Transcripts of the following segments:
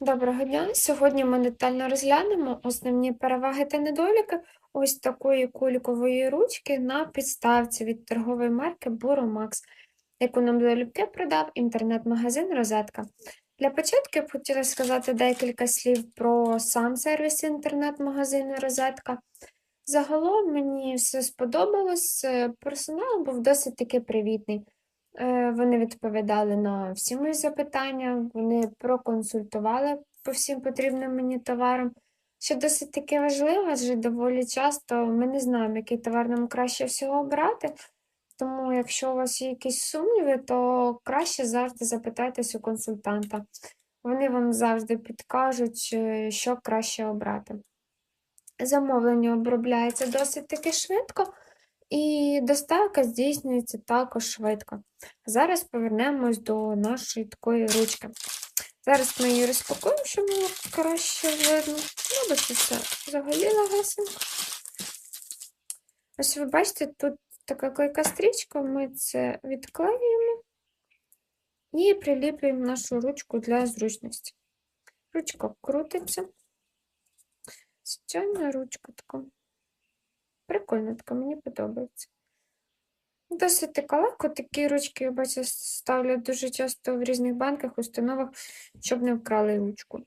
Доброго дня! Сьогодні ми детально розглянемо основні переваги та недоліки ось такої кулькової ручки на підставці від торгової марки Buromax, яку нам залюбки продав інтернет-магазин Розетка. Для початку я б хотіла сказати декілька слів про сам сервіс інтернет-магазину Розетка. Загалом мені все сподобалось, е, персонал був досить таки привітний. Е, Вони відповідали на всі мої запитання, вони проконсультували по всім потрібним мені товарам. Що досить таки важливо, адже доволі часто ми не знаємо, який товар нам краще всього обрати. Тому, якщо у вас є якісь сумніви, то краще завжди запитайтесь у консультанта. Вони вам завжди підкажуть, е, що краще обрати. Замовлення обробляється досить таки швидко. І доставка здійснюється також швидко. Зараз повернемось до нашої такої ручки. Зараз ми її розпакуємо, щоб було краще видно. Робиться все взагалі легесенько. Ось ви бачите, тут така клейка стрічка, ми це відклеюємо і приліплюємо нашу ручку для зручності. Ручка крутиться. Звичайна ручка така. Прикольно така, мені подобається. Досить така легко, такі ручки, я бачу, ставлять дуже часто в різних банках, установах, щоб не вкрали ручку.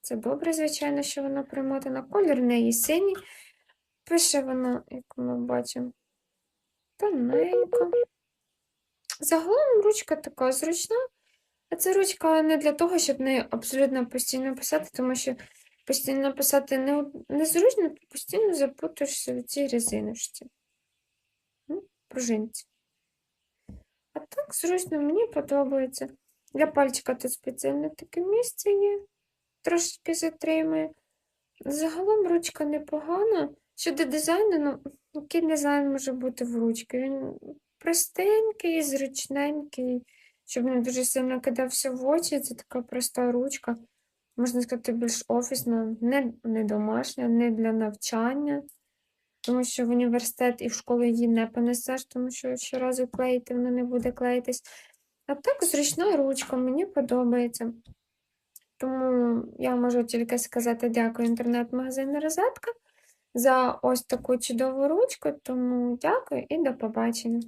Це добре, звичайно, що вона примотана. Колір неї синій. Пише вона, як ми бачимо, тоненько. Загалом ручка така зручна, а це ручка не для того, щоб нею абсолютно постійно писати, тому що постійно писати не, незручно, ти постійно запутаєшся в цій резиночці. Ну, пружинці. А так, зручно, мені подобається. Для пальчика тут спеціальне таке місце є, трошки затримує. Загалом ручка непогана. Щодо дизайну, ну, який дизайн може бути в ручці? Він простенький, зручненький, щоб не дуже сильно кидався в очі. Це така проста ручка можна сказати, більш офісна, не, не домашня, не для навчання, тому що в університет і в школу її не понесеш, тому що щоразу клеїти вона не буде клеїтись. А так, зручна ручка, мені подобається. Тому я можу тільки сказати дякую інтернет-магазину Розетка за ось таку чудову ручку. Тому дякую і до побачення.